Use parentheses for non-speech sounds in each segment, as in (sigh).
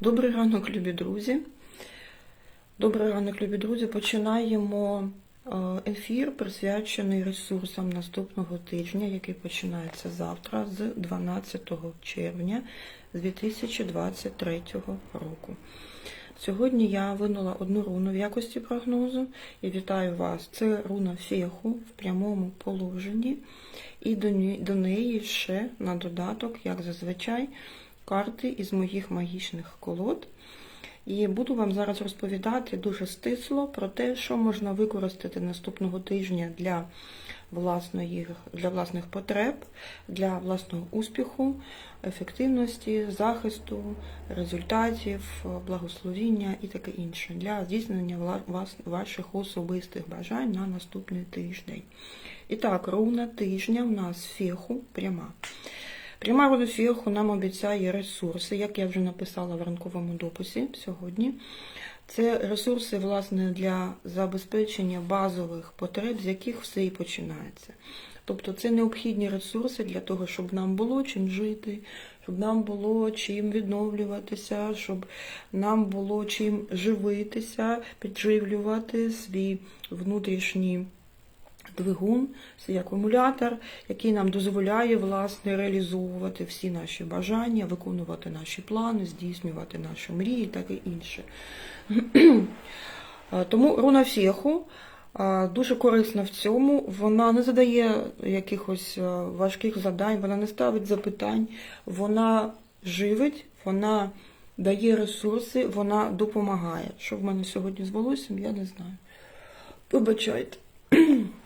Добрий ранок, любі друзі. Добрий ранок, любі друзі. Починаємо е, ефір, присвячений ресурсам наступного тижня, який починається завтра з 12 червня 2023 року. Сьогодні я винула одну руну в якості прогнозу і вітаю вас. Це руна феху в прямому положенні, і до неї ще на додаток, як зазвичай, карти із моїх магічних колод. І буду вам зараз розповідати дуже стисло про те, що можна використати наступного тижня для, власної, для власних потреб, для власного успіху, ефективності, захисту, результатів, благословіння і таке інше для здійснення ваших особистих бажань на наступний тиждень. І так, руна тижня в нас феху пряма. Пряма роду феху нам обіцяє ресурси, як я вже написала в ранковому дописі сьогодні. Це ресурси, власне, для забезпечення базових потреб, з яких все і починається. Тобто це необхідні ресурси для того, щоб нам було чим жити, щоб нам було чим відновлюватися, щоб нам було чим живитися, підживлювати свій внутрішній двигун, свій акумулятор, який нам дозволяє власне реалізовувати всі наші бажання, виконувати наші плани, здійснювати наші мрії, так і інше. (clears throat) Тому руна е, дуже корисна в цьому. Вона не задає якихось важких завдань, вона не ставить запитань, вона живить, вона дає ресурси, вона допомагає. Що в мене сьогодні з волоссям, я не знаю. Вибачайте. (clears throat)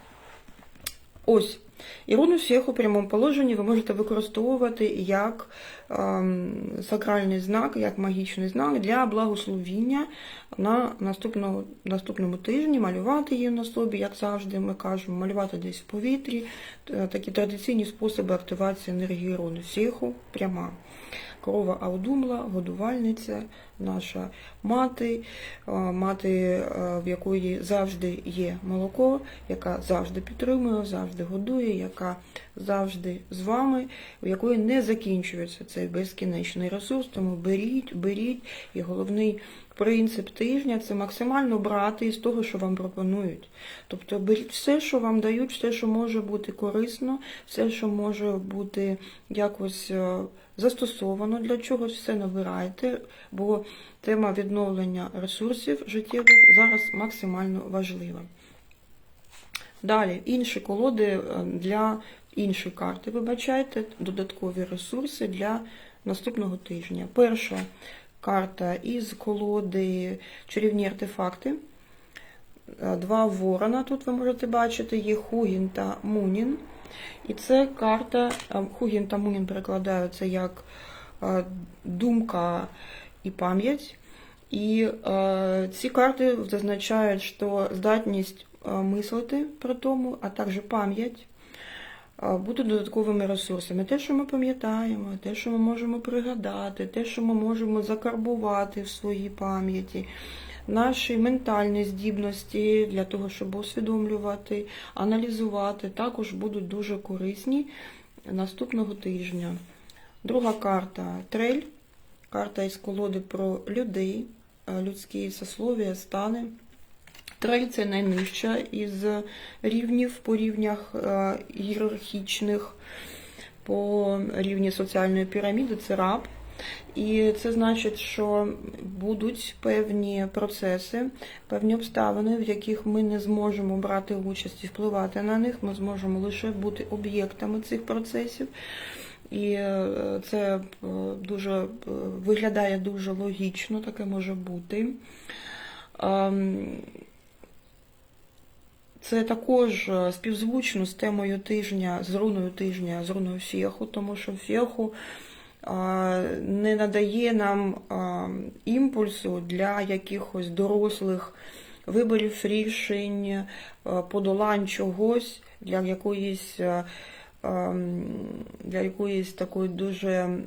Ось. І руну всіх у прямому положенні ви можете використовувати як ем, сакральний знак, як магічний знак для благословіння на наступного, наступному тижні, малювати її на собі, як завжди ми кажемо, малювати десь в повітрі. Е, Такі традиційні способи активації енергії руни всіху пряма. Корова Аудумла, годувальниця, наша мати, е, мати, е, в якої завжди є молоко, яка завжди підтримує, завжди годує, яка завжди з вами, у якої не закінчується цей безкінечний ресурс. Тому беріть, беріть. І головний принцип тижня це максимально брати із того, що вам пропонують. Тобто беріть все, що вам дають, все, що може бути корисно, все, що може бути якось е, застосовано для чогось, все набирайте, бо тема відновлення ресурсів життєвих зараз максимально важлива. Далі, інші колоди е, для іншої карти, вибачайте, додаткові ресурси для наступного тижня. Перша карта із колоди чарівні артефакти. Е, Два ворона тут ви можете бачити, є Хугін та Мунін. І це карта е, Хугін та Мунін перекладаються як е, думка і пам'ять. І е, ці карти зазначають, що здатність мислити при тому, а також пам'ять будуть додатковими ресурсами. Те, що ми пам'ятаємо, те, що ми можемо пригадати, те, що ми можемо закарбувати в своїй пам'яті, наші ментальні здібності для того, щоб усвідомлювати, аналізувати, також будуть дуже корисні наступного тижня. Друга карта трель. Карта із колоди про людей, людські сословія, стани. Трель найнижча із рівнів по рівнях е, ієрархічних, по рівні соціальної піраміди це раб. І це значить, що будуть певні процеси, певні обставини, в яких ми не зможемо брати участь і впливати на них. Ми зможемо лише бути об'єктами цих процесів. І е, це е, дуже виглядає дуже логічно, таке може бути. Це також е, співзвучно з темою тижня, з руною тижня, з руною фіху, тому що феху е, не надає нам імпульсу для якихось дорослих виборів, рішень, е, подолань чогось, для якоїсь е, для якоїсь такої дуже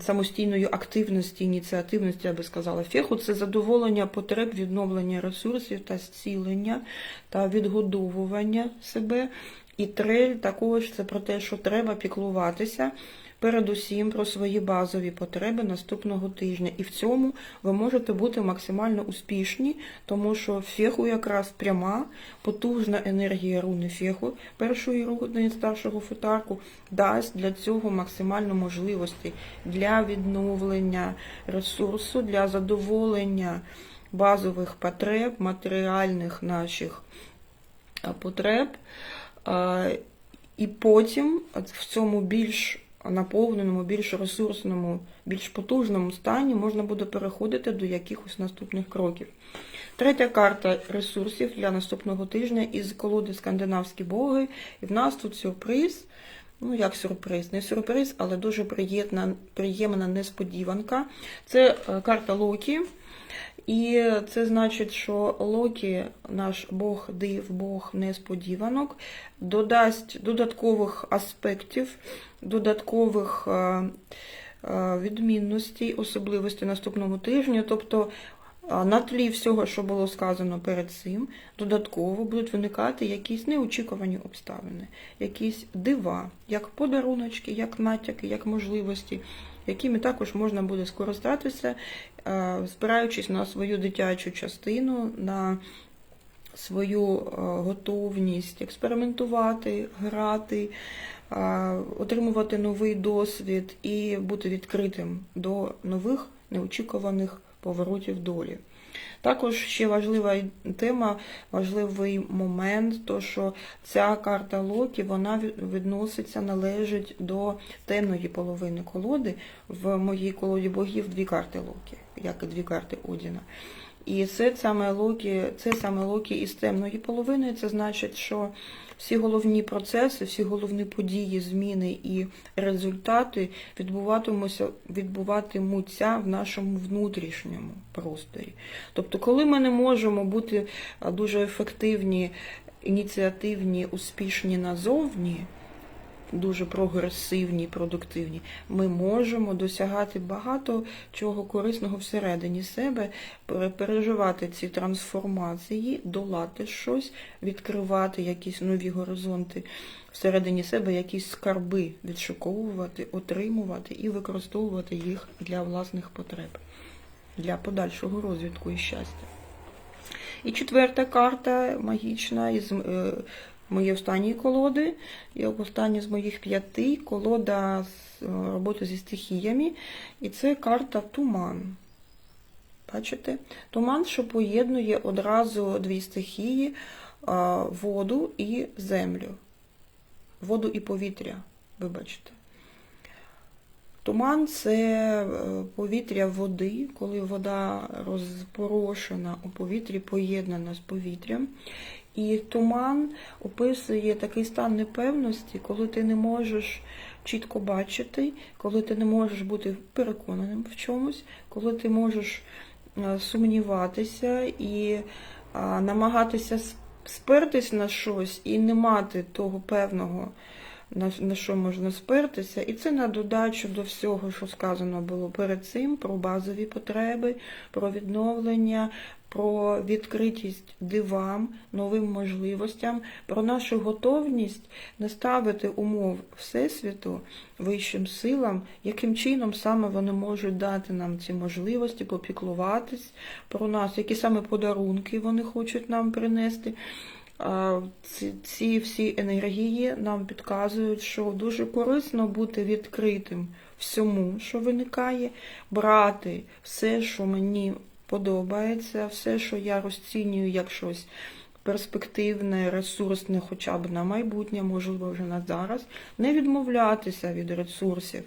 самостійної активності, ініціативності, я би сказала. Феху це задоволення потреб відновлення ресурсів та зцілення та відгодовування себе. І трель також це про те, що треба піклуватися передусім про свої базові потреби наступного тижня. І в цьому ви можете бути максимально успішні, тому що феху якраз пряма, потужна енергія руни феху, першої руни старшого футарку, дасть для цього максимально можливості для відновлення ресурсу, для задоволення базових потреб, матеріальних наших потреб. І потім в цьому більш наповненому, більш ресурсному, більш потужному стані можна буде переходити до якихось наступних кроків. Третя карта ресурсів для наступного тижня із колоди Скандинавські боги. І в нас тут сюрприз. Ну, як сюрприз, не сюрприз, але дуже приємна, приємна несподіванка. Це е, карта Локі. І це значить, що Локі, наш Бог див, Бог несподіванок, додасть додаткових аспектів, додаткових е, е, відмінностей, особливостей наступному тижню. Тобто на тлі всього, що було сказано перед цим, додатково будуть виникати якісь неочікувані обставини, якісь дива, як подаруночки, як натяки, як можливості, якими також можна буде скористатися, е, спираючись на свою дитячу частину, на свою е, готовність експериментувати, грати, е, отримувати новий досвід і бути відкритим до нових неочікуваних поворотів долі. Також ще важлива тема, важливий момент, то що ця карта Локі вона відноситься, належить до темної половини колоди. В моїй колоді богів дві карти Локі, як і дві карти Одіна. І це саме Локі, це саме Локі із темної половини. Це значить, що всі головні процеси, всі головні події, зміни і результати відбуватимуться, відбуватимуться в нашому внутрішньому просторі. Тобто, коли ми не можемо бути дуже ефективні, ініціативні, успішні назовні дуже прогресивні, продуктивні, ми можемо досягати багато чого корисного всередині себе, переживати ці трансформації, долати щось, відкривати якісь нові горизонти всередині себе, якісь скарби відшуковувати, отримувати і використовувати їх для власних потреб, для подальшого розвитку і щастя. І четверта карта магічна із е, мої останні колоди, як останні з моїх п'яти колода з е, роботи зі стихіями. І це карта Туман. Бачите? Туман, що поєднує одразу дві стихії воду і землю. Воду і повітря, вибачте. Туман це е, повітря води, коли вода розпорошена у повітрі, поєднана з повітрям. І туман описує такий стан непевності, коли ти не можеш чітко бачити, коли ти не можеш бути переконаним в чомусь, коли ти можеш е, сумніватися і намагатися спертись на щось і не мати того певного на, на що можна спертися, і це на додачу до всього, що сказано було перед цим, про базові потреби, про відновлення, про відкритість дивам, новим можливостям, про нашу готовність не ставити умов Всесвіту вищим силам, яким чином саме вони можуть дати нам ці можливості, попіклуватись про нас, які саме подарунки вони хочуть нам принести. Ці, ці всі енергії нам підказують, що дуже корисно бути відкритим всьому, що виникає, брати все, що мені подобається, все, що я розцінюю як щось перспективне, ресурсне, хоча б на майбутнє, можливо, вже на зараз, не відмовлятися від ресурсів.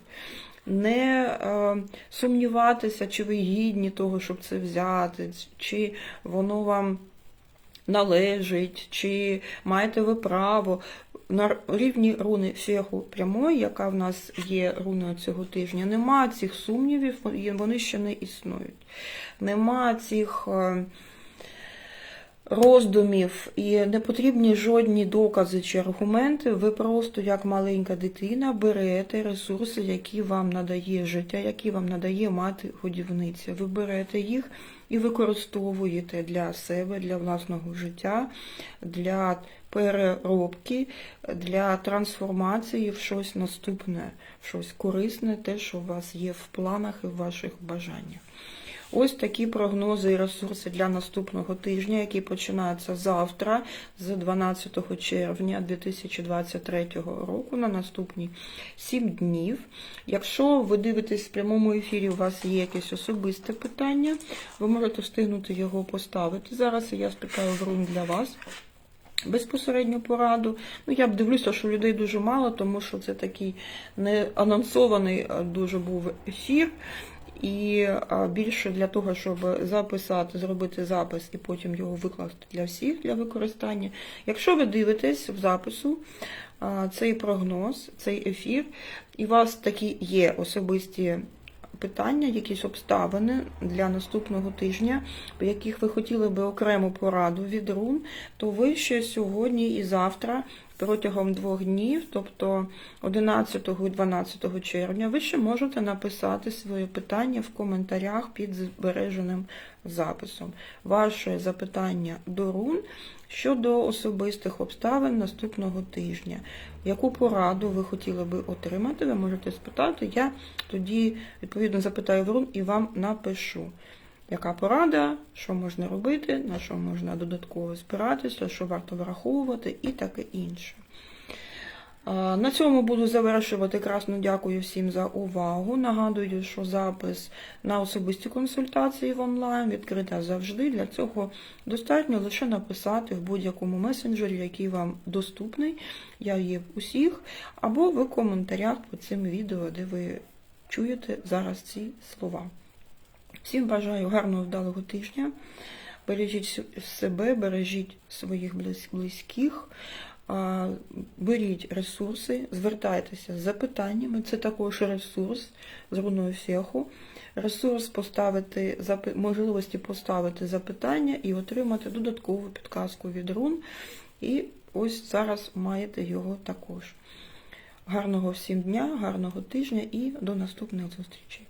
Не е, сумніватися, чи ви гідні того, щоб це взяти, чи воно вам належить, чи маєте ви право. На рівні руни феху прямої, яка в нас є руною цього тижня, нема цих сумнівів, вони ще не існують. Нема цих е, роздумів і не потрібні жодні докази чи аргументи. Ви просто, як маленька дитина, берете ресурси, які вам надає життя, які вам надає мати годівниця. Ви берете їх і використовуєте для себе, для власного життя, для переробки, для трансформації в щось наступне, в щось корисне, те, що у вас є в планах і в ваших бажаннях. Ось такі прогнози і ресурси для наступного тижня, які починаються завтра, з 12 червня 2023 року, на наступні 7 днів. Якщо ви дивитесь в прямому ефірі, у вас є якесь особисте питання, ви можете встигнути його поставити зараз, я спитаю в рун для вас. Безпосередню пораду. Ну, я б дивлюся, що людей дуже мало, тому що це такий не анонсований дуже був ефір. І більше для того, щоб записати, зробити запис і потім його викласти для всіх для використання. Якщо ви дивитесь в запису цей прогноз, цей ефір, і у вас такі є особисті питання, якісь обставини для наступного тижня, в яких ви хотіли би окрему пораду від рун, то ви ще сьогодні і завтра, протягом двох днів, тобто 11 і 12 червня, ви ще можете написати своє питання в коментарях під збереженим записом. Ваше запитання до рун щодо особистих обставин наступного тижня. Яку пораду ви хотіли би отримати, ви можете спитати. Я тоді відповідно запитаю в рун і вам напишу. Яка порада, що можна робити, на що можна додатково спиратися, що варто враховувати і таке інше. На цьому буду завершувати. Красно дякую всім за увагу. Нагадую, що запис на особисті консультації в онлайн відкрита завжди. Для цього достатньо лише написати в будь-якому месенджері, який вам доступний. Я є в усіх, або в коментарях під цим відео, де ви чуєте зараз ці слова. Всім бажаю гарного вдалого тижня. Бережіть себе, бережіть своїх близьких, беріть ресурси, звертайтеся з запитаннями. Це також ресурс з руною феху. Ресурс поставити можливості поставити запитання і отримати додаткову підказку від рун. І ось зараз маєте його також. Гарного всім дня, гарного тижня і до наступних зустрічей.